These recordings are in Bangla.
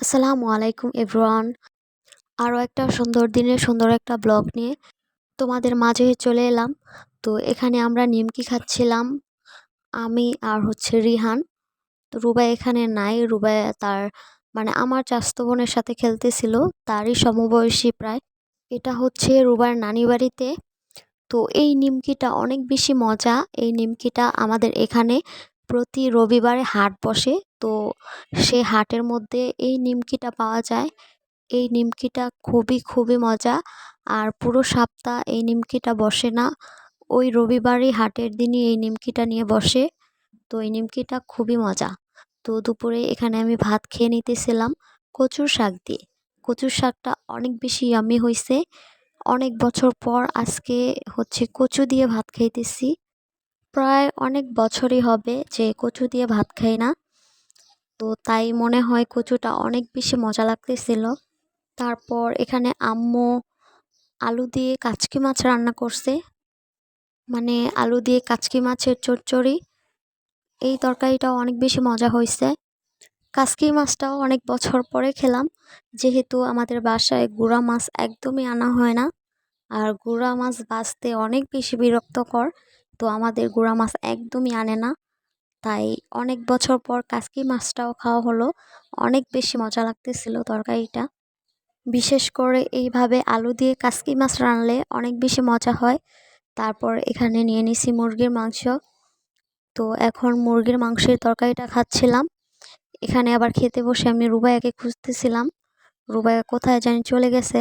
আসসালামু আলাইকুম এভরিওয়ান। আরও একটা সুন্দর দিনের সুন্দর একটা ব্লগ নিয়ে তোমাদের মাঝে চলে এলাম। তো এখানে আমরা নিমকি খাচ্ছিলাম, আমি আর হচ্ছে রিহান। তো রুবাই এখানে নাই, রুবাই তার মানে আমার চাস্ত বোনের সাথে খেলতেছিল, তারই সমবয়সী প্রায়। এটা হচ্ছে রুবার নানি বাড়িতে। তো এই নিমকিটা অনেক বেশি মজা, এই নিমকিটা আমাদের এখানে প্রতি রবিবারে হাট বসে। তো সে হাটের মধ্যে এই নিমকিটা পাওয়া যায়। এই নিমকিটা খুবই খুবই মজা। আর পুরো সপ্তাহ এই নিমকিটা বসে না। ওই রবিবারই হাটের দিনই এই নিমকিটা নিয়ে বসে। তো এই নিমকিটা খুবই মজা। তো দুপুরে এখানে আমি ভাত খেয়ে নিতেছিলাম কচুর শাক দিয়ে। কচুর শাকটা অনেক বেশি ইয়ামি হয়েছে অনেক বছর পর আজকে হচ্ছে কচু দিয়ে ভাত খাইতেছি। প্রায় অনেক বছরই হবে যে কচু দিয়ে ভাত খাই না। তো তাই মনে হয় কচুটা অনেক বেশি মজা লাগতেছিল। তারপর এখানে আম্মু আলু দিয়ে কাচকি মাছ রান্না করছে। মানে আলু দিয়ে কাচকি মাছের চচ্চড়ি। এই তরকারিটাও অনেক বেশি মজা হয়েছে। কাচকি মাছটাও অনেক বছর পরে খেলাম। যেহেতু আমাদের বাসায় গুড়া মাছ একদমই আনা হয় না। আর গুড়া মাছ বাঁচতে অনেক বেশি বিরক্তকর। তো আমাদের গুঁড়া মাছ একদমই আনে না। তাই অনেক বছর পর কাসকি মাছটাও খাওয়া হলো। অনেক বেশি মজা লাগতেছিল তরকারিটা। বিশেষ করে এইভাবে আলু দিয়ে কাসকি মাছ রানলে অনেক বেশি মজা হয়। তারপর এখানে নিয়ে নিছি মুরগির মাংস। তো এখন মুরগির মাংসের তরকারিটা খাচ্ছিলাম। এখানে আবার খেতে বসে আমি রুবাইয়াকে খুঁজতেছিলাম। রুবাইয়া কোথায় জানি চলে গেছে।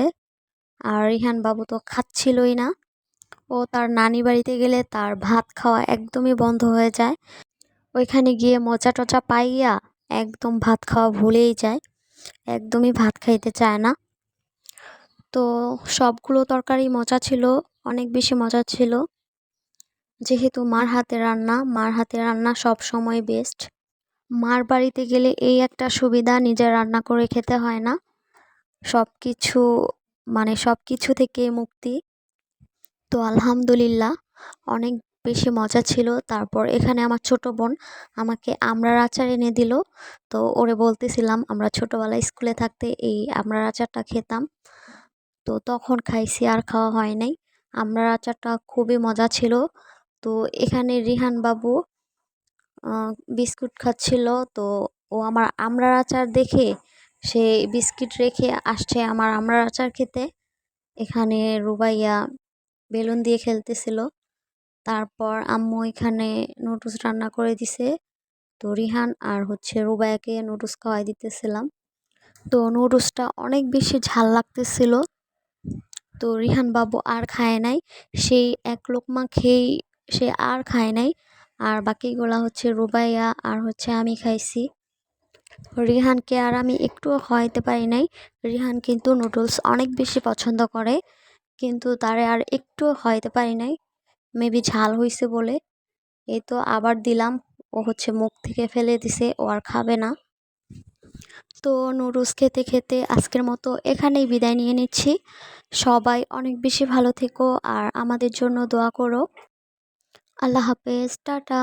আর রিহান বাবু তো খাচ্ছিলই না। ও তার নানি বাড়িতে গেলে তার ভাত খাওয়া একদমই বন্ধ হয়ে যায়। ওইখানে গিয়ে মজা টজা পাইয়া একদম ভাত খাওয়া ভুলেই যায়। একদমই ভাত খাইতে চায় না। তো সবগুলো তরকারি মজা ছিল, অনেক বেশি মজা ছিল। যেহেতু মার হাতে রান্না, মার হাতে রান্না সব সময় বেস্ট মার বাড়িতে গেলে এই একটা সুবিধা, নিজে রান্না করে খেতে হয় না। সব কিছু মানে সব কিছু থেকে মুক্তি। তো আলহামদুলিল্লাহ, অনেক বেশি মজা ছিল। তারপর এখানে আমার ছোট বোন আমাকে আমড়ার আচার এনে দিল। তো ওরে বলতেছিলাম, আমরা ছোটোবেলায় স্কুলে থাকতে এই আমড়ার আচারটা খেতাম। তো তখন খাইছি, আর খাওয়া হয় নাই। আমড়ার আচারটা খুবই মজা ছিল। তো এখানে রিহান বাবু বিস্কুট খাচ্ছিল। তো ও আমার আমড়ার আচার দেখে, সে বিস্কিট রেখে আসছে আমার আমড়ার আচার খেতে। এখানে রুবাইয়া বেলুন দিয়ে খেলতেছিল। তারপর আম্মু এখানে নুডলস রান্না করে দিছে। তো রিহান আর হচ্ছে রুবাইয়াকে নুডলস খাওয়াই দিতেছিলাম। তো নুডলসটা অনেক বেশি ঝাল লাগতেছিল। তো রিহান বাবু আর খায় নাই। সেই এক লোকমা খেয়েই সে আর খায় নাই। আর বাকিগুলা হচ্ছে রুবাইয়া আর হচ্ছে আমি খাইছি। রিহানকে আর আমি একটুও খাওয়াইতে পারি নাই। রিহান কিন্তু নুডলস অনেক বেশি পছন্দ করে। কিন্তু তারে আর একটুও খাওয়াইতে পারি নাই। মেবি ঝাল হয়েছে বলে। এই তো আবার দিলাম। ও হচ্ছে মুখ থেকে ফেলে দিছে, ও আর খাবে না। তো নুডলস খেতে খেতে আজকের মতো এখানেই বিদায় নিয়ে নিচ্ছি। সবাই অনেক বেশি ভালো থেকো আর আমাদের জন্য দোয়া করো। আল্লাহ হাফেজ, টাটা।